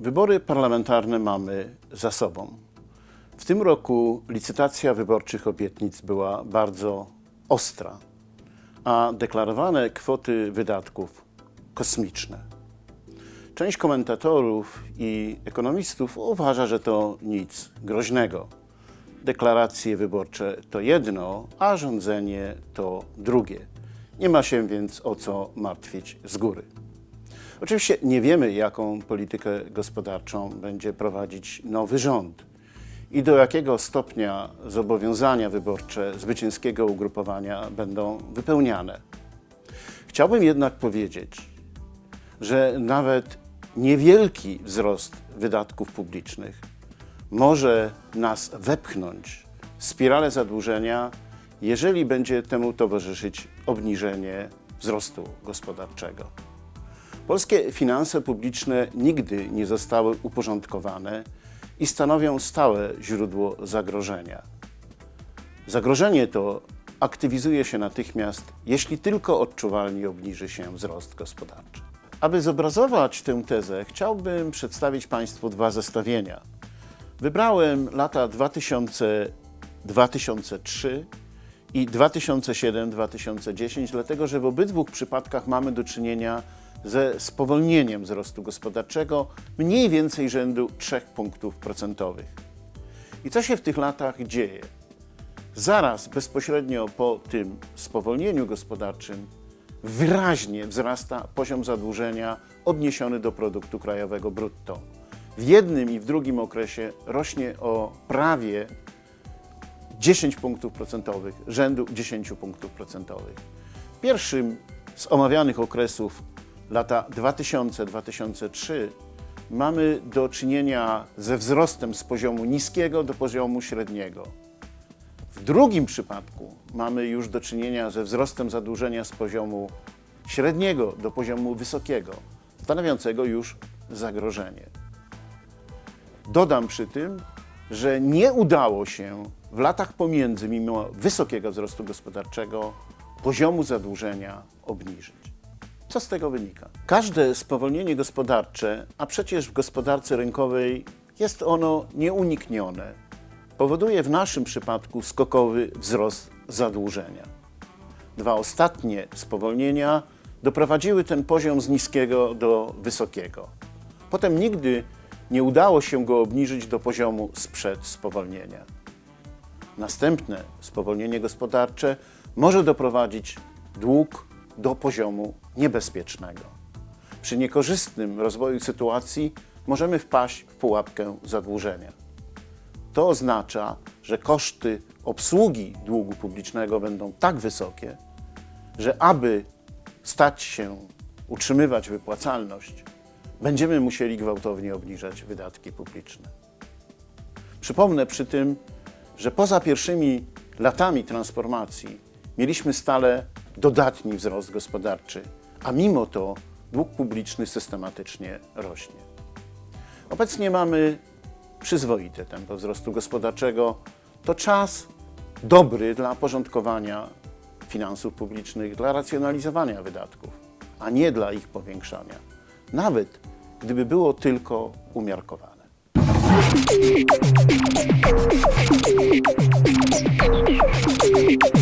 Wybory parlamentarne mamy za sobą. W tym roku licytacja wyborczych obietnic była bardzo ostra, a deklarowane kwoty wydatków kosmiczne. Część komentatorów i ekonomistów uważa, że to nic groźnego. Deklaracje wyborcze to jedno, a rządzenie to drugie. Nie ma się więc o co martwić z góry. Oczywiście nie wiemy, jaką politykę gospodarczą będzie prowadzić nowy rząd i do jakiego stopnia zobowiązania wyborcze zwycięskiego ugrupowania będą wypełniane. Chciałbym jednak powiedzieć, że nawet niewielki wzrost wydatków publicznych może nas wepchnąć w spiralę zadłużenia, jeżeli będzie temu towarzyszyć obniżenie wzrostu gospodarczego. Polskie finanse publiczne nigdy nie zostały uporządkowane i stanowią stałe źródło zagrożenia. Zagrożenie to aktywizuje się natychmiast, jeśli tylko odczuwalnie obniży się wzrost gospodarczy. Aby zobrazować tę tezę, chciałbym przedstawić Państwu dwa zestawienia. Wybrałem lata 2000-2003 i 2007-2010, dlatego że w obydwu przypadkach mamy do czynienia ze spowolnieniem wzrostu gospodarczego mniej więcej rzędu 3 punktów procentowych. I co się w tych latach dzieje? Zaraz bezpośrednio po tym spowolnieniu gospodarczym wyraźnie wzrasta poziom zadłużenia odniesiony do produktu krajowego brutto. W jednym i w drugim okresie rośnie o prawie 10 punktów procentowych, rzędu 10 punktów procentowych. W pierwszym z omawianych okresów, lata 2000-2003, mamy do czynienia ze wzrostem z poziomu niskiego do poziomu średniego. W drugim przypadku mamy już do czynienia ze wzrostem zadłużenia z poziomu średniego do poziomu wysokiego, stanowiącego już zagrożenie. Dodam przy tym, że nie udało się w latach pomiędzy, mimo wysokiego wzrostu gospodarczego, poziomu zadłużenia obniżyć. Co z tego wynika? Każde spowolnienie gospodarcze, a przecież w gospodarce rynkowej jest ono nieuniknione, powoduje w naszym przypadku skokowy wzrost zadłużenia. Dwa ostatnie spowolnienia doprowadziły ten poziom z niskiego do wysokiego. Potem nigdy nie udało się go obniżyć do poziomu sprzed spowolnienia. Następne spowolnienie gospodarcze może doprowadzić dług do poziomu niebezpiecznego. Przy niekorzystnym rozwoju sytuacji możemy wpaść w pułapkę zadłużenia. To oznacza, że koszty obsługi długu publicznego będą tak wysokie, że aby stać się, utrzymywać wypłacalność, będziemy musieli gwałtownie obniżać wydatki publiczne. Przypomnę przy tym, że poza pierwszymi latami transformacji mieliśmy stale dodatni wzrost gospodarczy, a mimo to dług publiczny systematycznie rośnie. Obecnie mamy przyzwoite tempo wzrostu gospodarczego. To czas dobry dla porządkowania finansów publicznych, dla racjonalizowania wydatków, a nie dla ich powiększania, nawet gdyby było tylko umiarkowane. Thank you.